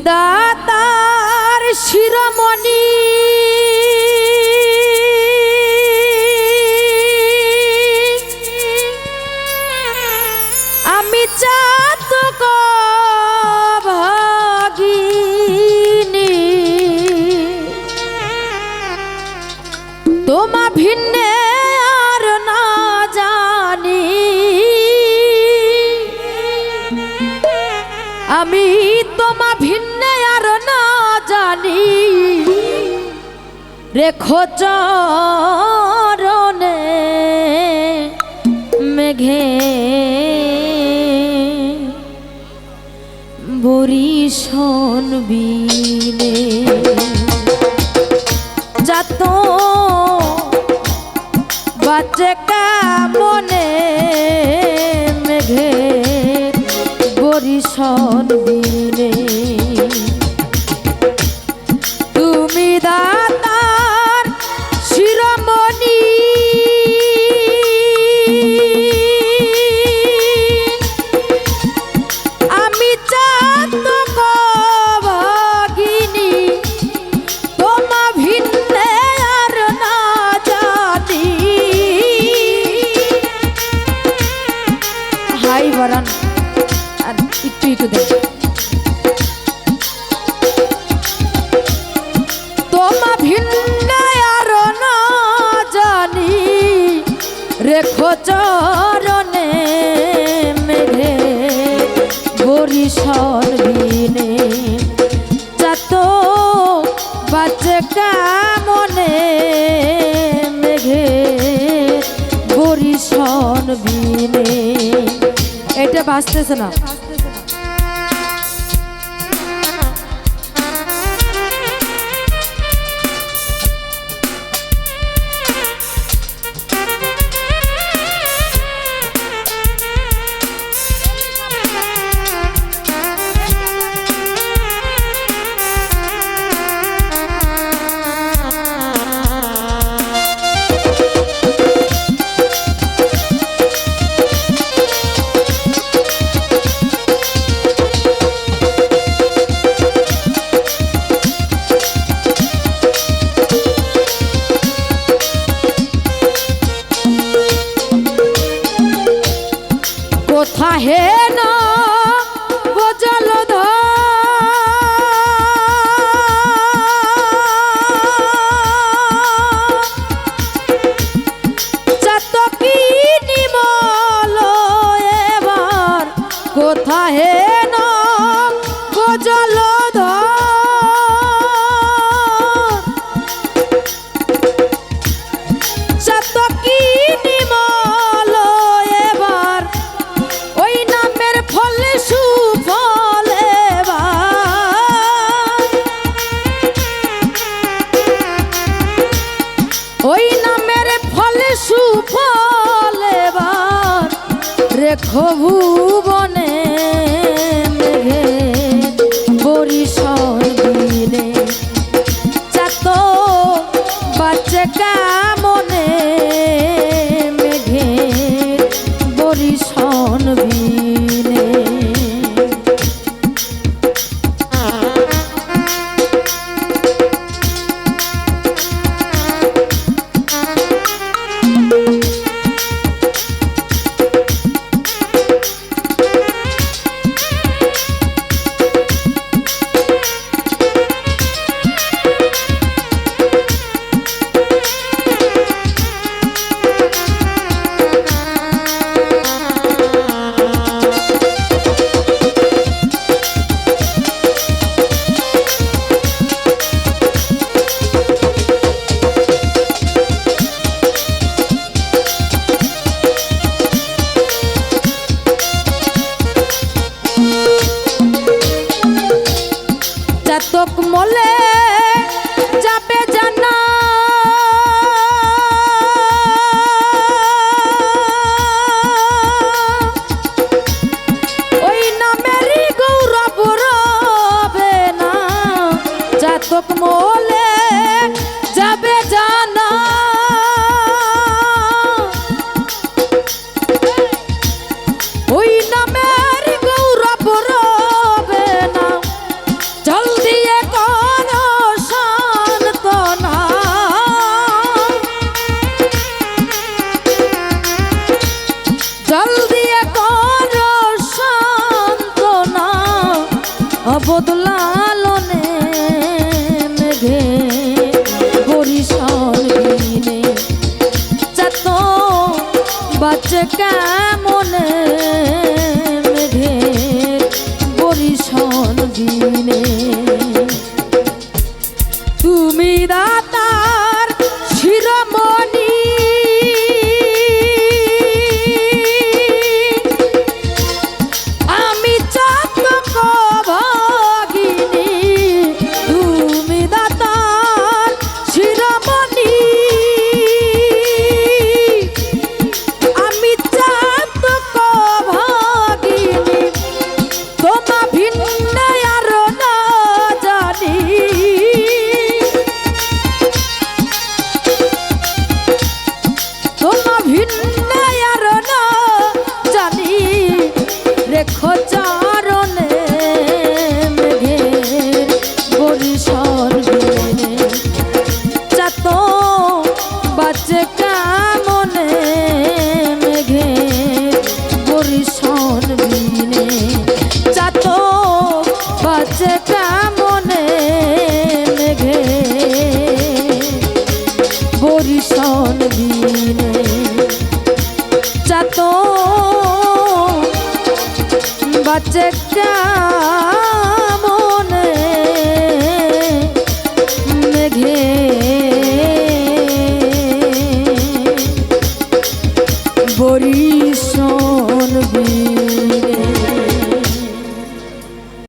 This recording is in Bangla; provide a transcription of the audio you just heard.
দাতার শিরোমণি ভিন্নে আর না জানি। রেখো চরণে মেঘে। বরিশন বিনে। যাত বাচ্চে কামনে মেঘে। বরিশন বিনে। চরণে মেঘে বরিশন দিনে যাত বাচ্চে কামনে মেঘে বরিশন বিনে। এটা বাঁচতেছে না। Pahe. দেখো বদলালনে মেঘে বরিশাল দিনে। চাত বাচ্চা কেমনে বাজে